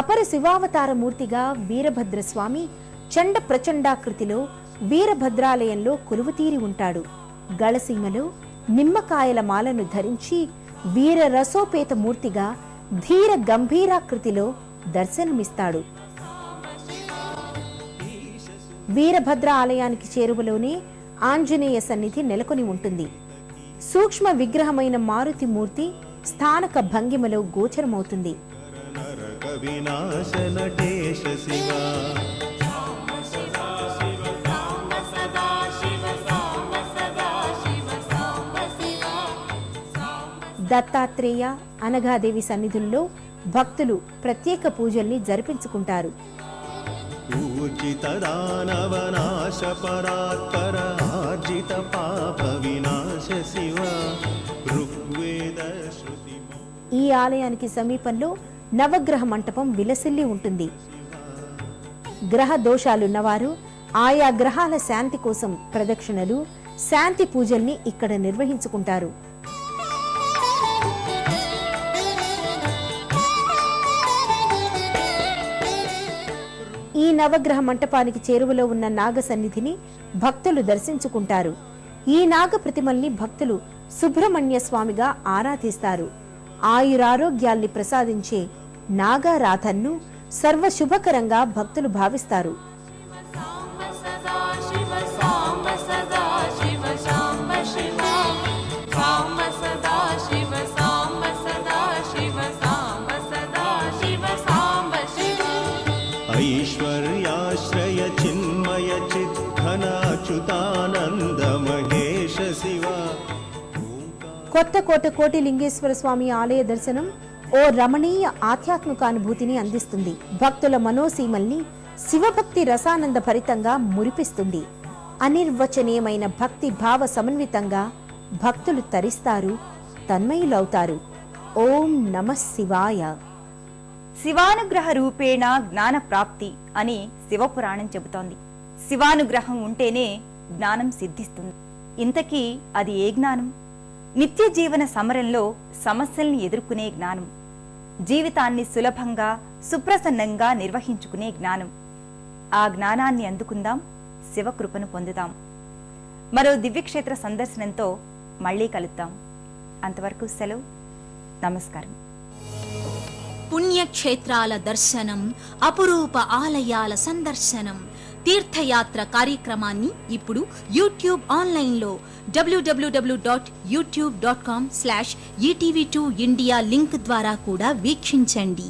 అపర శివావతారమూర్తిగా వీరభద్రస్వామి చండ ప్రచండాకృతిలో వీరభద్రాలయంలో కొలువుతీరి ఉంటాడు. గళసీమలో నిమ్మకాయల మాలను ధరించి వీర రసోపేత మూర్తిగా ధీర గంభీరాకృతిలో దర్శనమిస్తాడు. వీరభద్ర ఆలయానికి చేరువలోనే ఆంజనేయ సన్నిధి నెలకొని ఉంటుంది. సూక్ష్మ విగ్రహమైన మారుతి మూర్తి స్థానక భంగిమలో గోచరమవుతుంది. దత్తాత్రేయ అనఘాదేవి సన్నిధుల్లో భక్తులు ప్రత్యేక పూజల్ని జరిపించుకుంటారు. పూజిత దానవ నాశ పరాత్పర ఆర్జిత పాప వినాశ శివ ఋగ్వేద శృతి ఈ ఆలయానికి సమీపంలో నవగ్రహ మంటపం విలసిల్లి ఉంటుంది. గ్రహ దోషాలున్నవారు ఆయా గ్రహాల శాంతి కోసం ప్రదక్షిణలు శాంతి పూజల్ని ఇక్కడ నిర్వహించుకుంటారు. ఈ నవగ్రహ మంటపానికి చేరువలో ఉన్న నాగ సన్నిధిని భక్తులు దర్శించుకుంటారు. ఈ నాగ ప్రతిమల్ని భక్తులు సుబ్రహ్మణ్య స్వామిగా ఆరాధిస్తారు. ఆయురారోగ్యాల్ని ప్రసాదించే నాగారాధన్ను సర్వశుభకరంగా భక్తులు భావిస్తారు. శివ ఐశ్వర్యాశ్రయ చిన్మయ శివ. కొత్తకోట కోటి లింగేశ్వర స్వామి ఆలయ దర్శనం ఓ రమణీయ ఆధ్యాత్మిక అనుభూతిని అందిస్తుంది. భక్తుల మనోసీమల్ని శివభక్తి రసానంద భరితంగా మురిపిస్తుంది. అనిర్వచనీయమైన భక్తి భావ సమన్వితంగా భక్తులు తరిస్తారు తన్మయులవుతారు. ఓం నమ శివాయ. శివానుగ్రహ రూపేణ జ్ఞాన ప్రాప్తి అని శివపురాణం చెబుతోంది. శివానుగ్రహం ఉంటేనే జ్ఞానం సిద్ధిస్తుంది. ఇంతకీ అది ఏ జ్ఞానం? నిత్య జీవన సమరంలో సమస్యల్ని ఎదుర్కొనే జ్ఞానం. జీవితాన్ని సులభంగా సుప్రసన్నంగా నిర్వహించుకునే జ్ఞానం. ఆ జ్ఞానాన్ని అందుకుందాం శివకృపను పొందుదాం. మరో దివ్యక్షేత్ర సందర్శనంతో మళ్ళీ కలుద్దాం. అంతవరకు సెలవు. నమస్కారం. పుణ్యక్షేత్రాల దర్శనం అపురూప ఆలయాల సందర్శనం. తీర్థయాత్ర కార్యక్రమాన్ని ఇప్పుడు యూట్యూబ్ ఆన్లైన్లో WWW dot YouTube dot com slash ETV two India link ద్వారా కూడా వీక్షించండి.